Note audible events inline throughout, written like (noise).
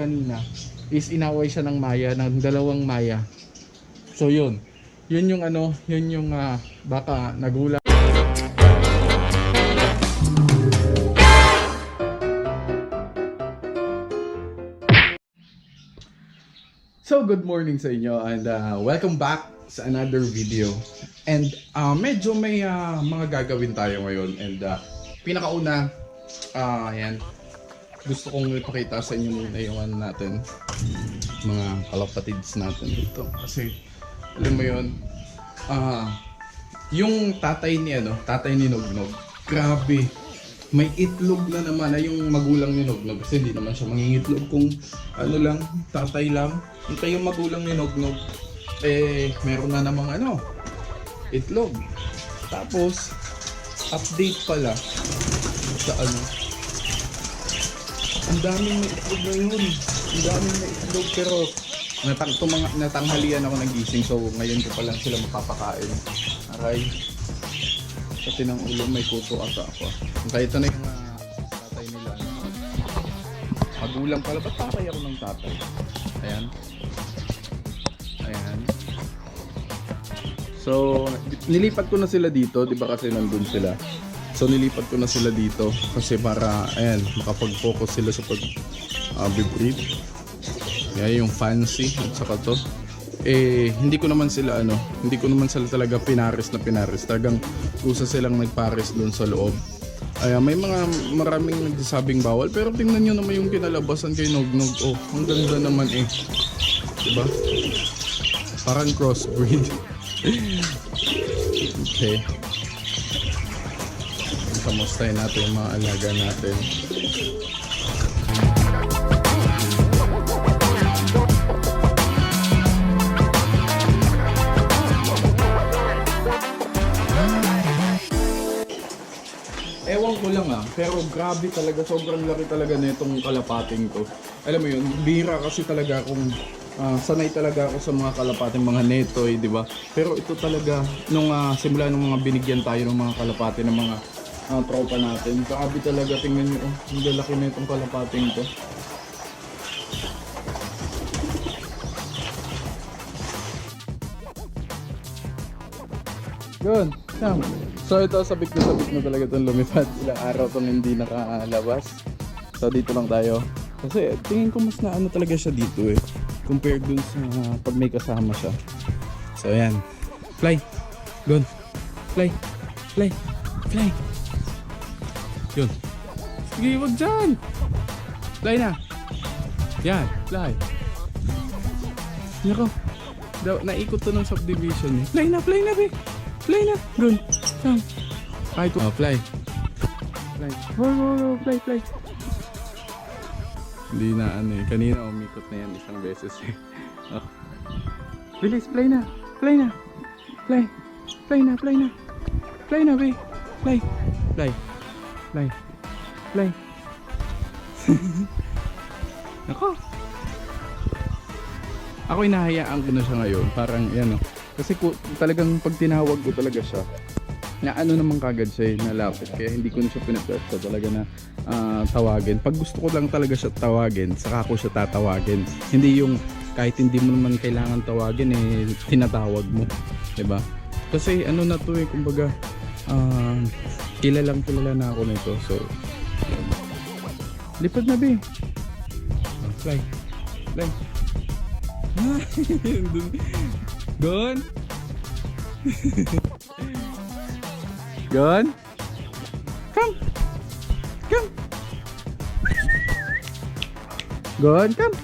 kanina is inaway siya ng Maya, ng dalawang Maya. So yun. Yun yung ano, yun yung ah, baka nagulat. So good morning sa inyo and uh, welcome back sa another video. And uh, medyo may uh, mga gagawin tayo ngayon and uh, pinakauna, uh, ayan, gusto kong ipakita sa inyo muna yung ano natin, mga kalapatids natin dito. Kasi alam mo yun, ah, yung tatay ni ano, tatay ni Nognog, grabe, may itlog na naman na yung magulang ni Nognog kasi hindi naman siya mangingitlog kung ano lang, tatay lang. Hintay yung magulang ni Nognog, eh, meron na namang ano, itlog. Tapos, update pala sa ano, ang daming may itlog ngayon. Ang daming may itlog pero natang tumang, natanghalian ako nagising so ngayon ko pa lang sila mapapakain. Aray. Kasi ng ulo may kuto ata ako. Kaya ito na yung ah, tatay nila. Magulang pala. Ba't tatay ako ng tatay? Ayan. Ayan. So, nilipat ko na sila dito, 'di ba kasi nandun sila. So nilipat ko na sila dito kasi para ayan, makapag-focus sila sa pag uh, breed. Kaya yung fancy at saka to. Eh, hindi ko naman sila ano, hindi ko naman sila talaga pinares na pinares. Talagang kusa silang nagpares doon sa loob. Ay, may mga maraming nagsasabing bawal pero tingnan nyo naman yung kinalabasan kay Nognog. Oh, ang ganda naman eh. 'Di ba? Parang crossbreed. (laughs) okay. Kamustahin natin yung mga alaga natin. Ewan ko lang ah, pero grabe talaga, sobrang laki talaga nitong kalapating to. Alam mo yun, bira kasi talaga akong ah, sanay talaga ako sa mga kalapating mga netoy, di ba? Pero ito talaga, nung ah, simula nung mga binigyan tayo ng mga kalapati ng mga ah, tropa natin, grabe talaga, tingnan nyo, oh, ang lalaki na itong kalapating to. Good. Sam. So ito sabik na sabik na talaga itong lumipad. (laughs) Ilang araw itong hindi nakalabas. So dito lang tayo. Kasi tingin ko mas na ano talaga siya dito eh. Compared dun sa pag may kasama siya. So ayan. Fly. Gun. Fly. Fly. Fly. Yun. Sige, wag dyan. Fly na. Yan. Fly. Nako. Daw, naikot to ng subdivision eh. Fly na, fly na, be. Fly na. Gun. Sam. Kahit oh, fly. Fly. Go, go, go. Fly, fly. Hindi na ano eh. Kanina umikot na yan isang beses eh. (laughs) Oh. Bilis, fly na. Fly na. Fly. Fly na, fly na. Fly na, be. Fly. Fly. Fly. Fly. (laughs) Nako. Ako inahayaan ko na siya ngayon. Parang yan oh. Kasi ko, talagang pag tinawag ko talaga siya, na ano naman kagad siya eh, nalapit. Kaya hindi ko na siya pinapwesta talaga na ah, tawagin. Pag gusto ko lang talaga siya tawagin, saka ko siya tatawagin. Hindi yung kahit hindi mo naman kailangan tawagin eh, tinatawag mo. 'di ba? Kasi ano na to eh, kumbaga, ah, kilalang kilala na ako nito. So, lipad na be. Fly. Fly. (laughs) Gon? Gon? (laughs) Come! Come! Gon, come!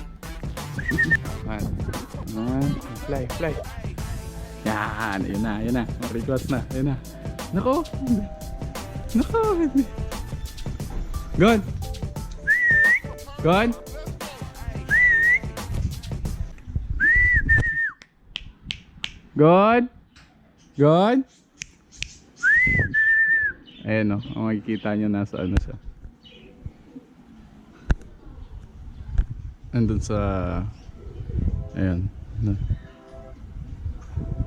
Man. Man. Fly, fly. Yan, yun na, yun na. Request na, yun na. Nako! (laughs) Nako! Gon! Gon! God? God? Ayan o, ang makikita nyo nasa ano siya. Andun sa... Ayan. Na,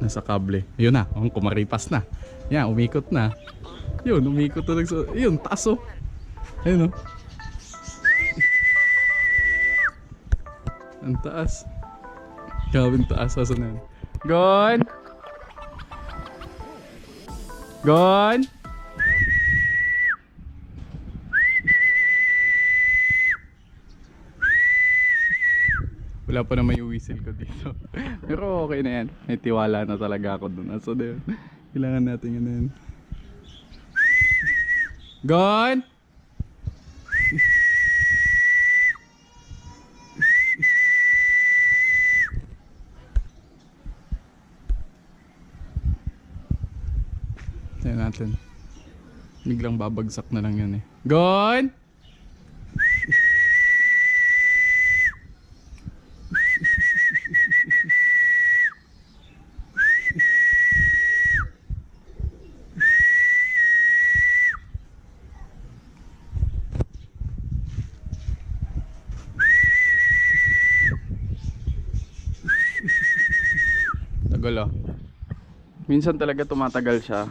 nasa kable. Yun na, ang kumaripas na. Yan, umikot na. Yun, umikot na. nagsa- Yun, taas o. Ayun o. Ang taas. Ang taas. Asan na yan? Gon! Gon! Wala pa naman yung whistle ko dito. (laughs) Pero okay na yan. May tiwala na talaga ako dun. So, yun. Kailangan natin yun na yun. Gon! Tignan natin. Biglang babagsak na lang yan eh. Gon! Tagal ah. Minsan talaga tumatagal siya.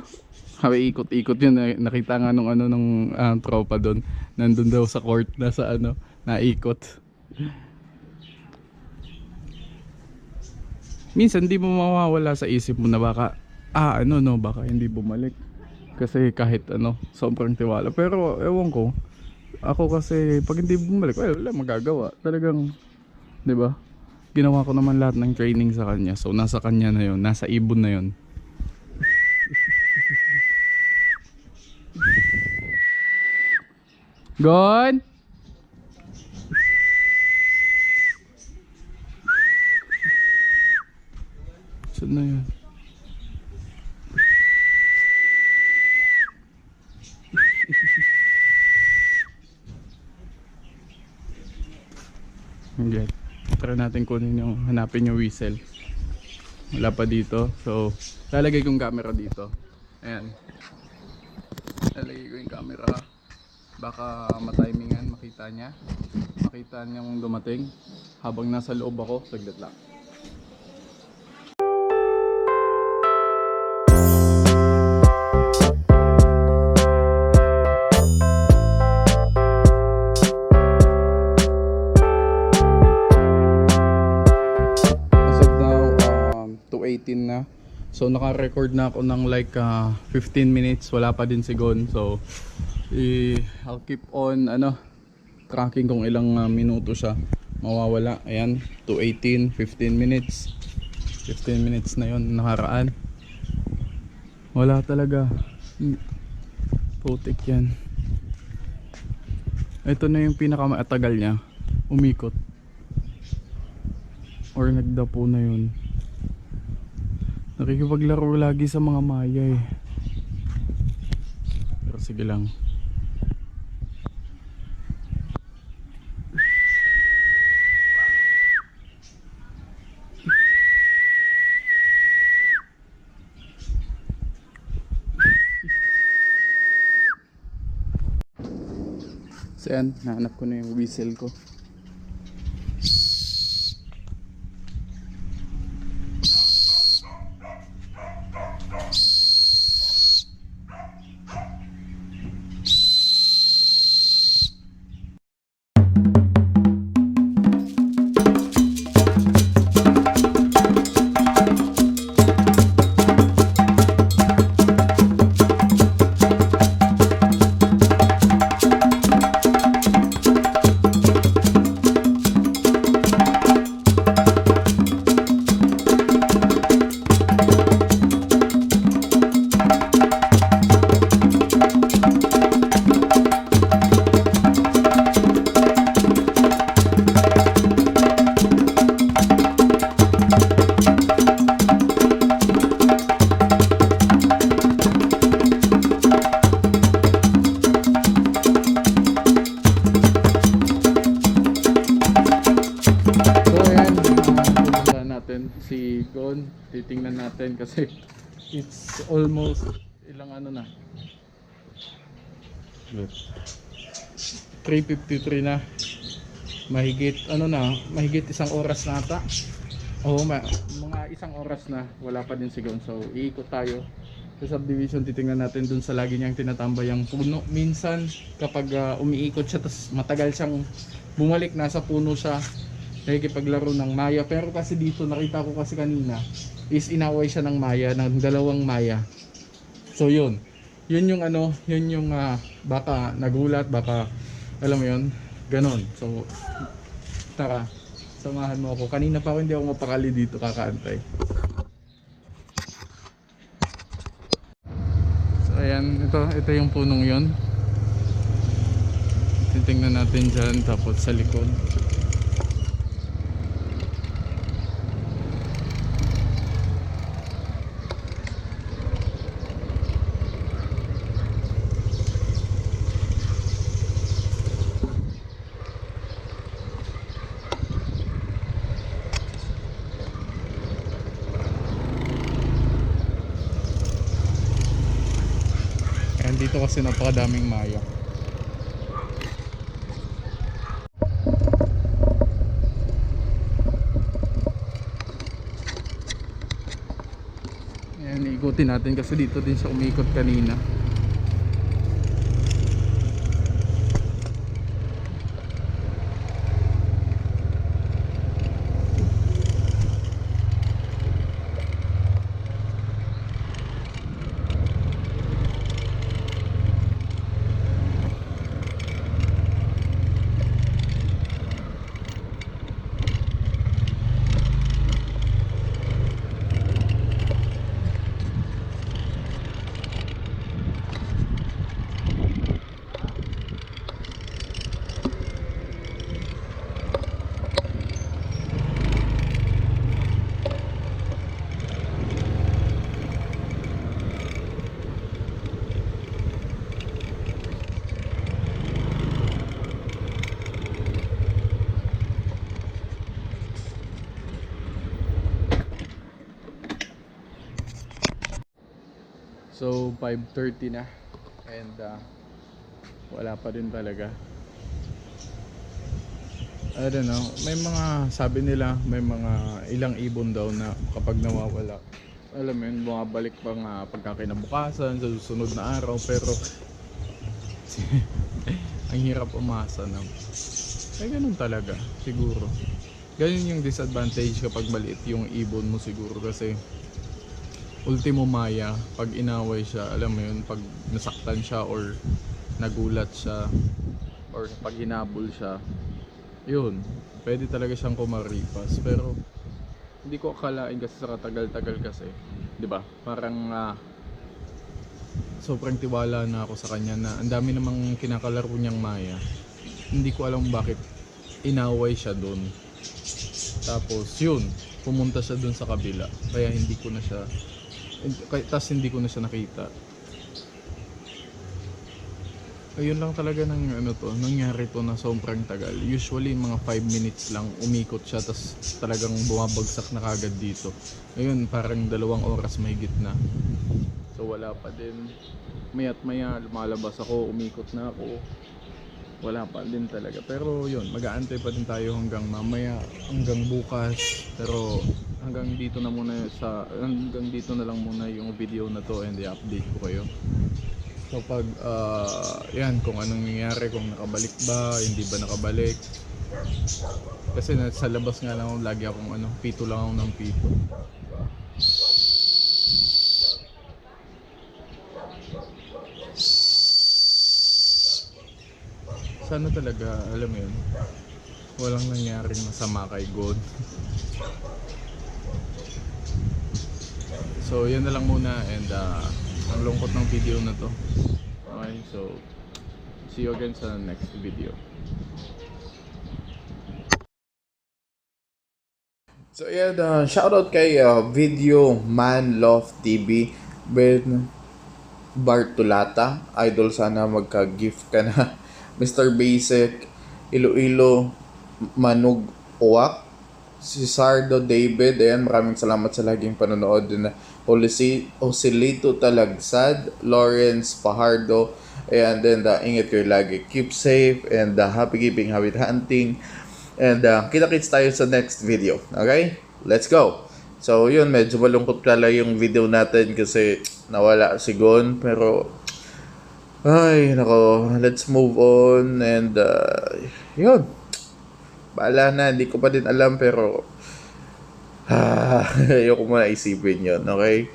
Hawi ikot-ikot yun. Nakita nga nung ano nung ah, tropa doon. Nandun daw sa court nasa ano, naikot. Minsan di mo mawawala sa isip mo na baka ah ano no baka hindi bumalik. Kasi kahit ano, sobrang tiwala. Pero ewan ko. Ako kasi pag hindi bumalik, well, wala magagawa. Talagang 'di ba? Ginawa ko naman lahat ng training sa kanya. So nasa kanya na 'yon, nasa ibon na 'yon. Gon! Saan na yan? Okay. Try natin kunin yung hanapin yung whistle. Wala pa dito. So, lalagay kong camera dito. Ayan. Lalagay ko yung camera. Baka matimingan, makita niya. Makita niya kung dumating. Habang nasa loob ako, saglit lang. So naka-record na ako ng like uh, 15 minutes. Wala pa din si Gon. So I'll keep on ano tracking kung ilang uh, minuto siya mawawala. Ayan, 2.18, 15 minutes. 15 minutes na yon nakaraan. Wala talaga. Hmm. Putik yan. Ito na yung pinakamatagal niya. Umikot. Or nagdapo na yun. Nakikipaglaro lagi sa mga maya eh. Pero sige lang. So yan, nahanap ko na yung whistle ko. Titingnan natin kasi it's almost ilang ano na. 3.53 na. Mahigit ano na, mahigit isang oras na ata. Ma mga isang oras na wala pa din si Gon. So iikot tayo sa subdivision titingnan natin dun sa lagi niyang tinatambay ang puno. Minsan kapag ah, umiikot siya tapos matagal siyang bumalik nasa puno siya nakikipaglaro ng Maya. Pero kasi dito, nakita ko kasi kanina, is inaway siya ng Maya, ng dalawang Maya. So yun, yun yung ano, yun yung ah, baka nagulat, baka alam mo yun, ganon. So, tara, samahan mo ako. Kanina pa ako hindi ako mapakali dito kakaantay. So ayan, ito, ito yung punong yun. Titingnan natin dyan, tapos sa likod. Ayan, dito kasi napakadaming maya. Ayan, ikutin natin kasi dito din siya umikot kanina. So 5.30 na. And uh, wala pa din talaga. I don't know, may mga sabi nila may mga ilang ibon daw na kapag nawawala. Alam mo yun, bumabalik pa nga pagkakinabukasan sa susunod na araw pero (laughs) ang hirap umasa na ay ganun talaga siguro. Ganun yung disadvantage kapag maliit yung ibon mo siguro kasi ultimo maya pag inaway siya alam mo yun pag nasaktan siya or nagulat siya or pag hinabol siya yun. Pwede talaga siyang kumaripas. Pero hindi ko akalain kasi sa katagal-tagal kasi 'di ba? Parang ah, sobrang tiwala na ako sa kanya na ang dami namang kinakalaro niyang maya. Hindi ko alam bakit inaway siya doon tapos yun pumunta siya doon sa kabila. Kaya hindi ko na siya tapos hindi ko na siya nakita. Ayun lang talaga ng ano to nangyari to na sobrang tagal. Usually mga 5 minutes lang umikot siya tapos talagang bumabagsak na kagad dito. Ayun parang dalawang oras mahigit na. So wala pa din. Mayat maya lumalabas ako umikot na ako. Wala pa din talaga. Pero yun mag-aantay pa din tayo hanggang mamaya hanggang bukas. Pero hanggang dito na muna sa hanggang dito na lang muna yung video na to and i-update ko kayo So pag ah, yan kung anong nangyari kung nakabalik ba, hindi ba nakabalik. Kasi nasa labas nga lang lagi akong ano, pito lang ako ng pito. Sana talaga, alam mo yun, walang nangyaring masama kay God. (laughs) so yun na lang muna and ah, ang lungkot ng video na to. Okay, so see you again sa next video. So yeah, uh, shoutout kay uh, Video Man Love TV Ben Bartolata. Idol sana magka-gift ka na. (laughs) Mr. Basic, Iloilo Manug Uwak, si Sardo David, ayan, maraming salamat sa laging panonood din na Talagsad, Lawrence Pahardo, and then uh, ingat kayo lagi. Keep safe and uh, happy keeping, happy hunting. And uh, kita-kits tayo sa next video. Okay? Let's go! So yun, medyo malungkot pala yung video natin kasi nawala si Gon. Pero, ay, nako, let's move on. And uh, yun, Baala na, hindi ko pa din alam pero ah, (laughs) ayoko muna isipin yun, okay?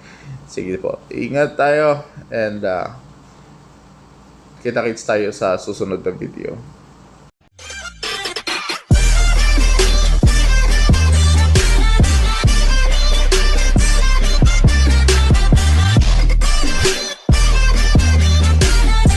Sige po, ingat tayo and uh, kita-kits tayo sa susunod na video.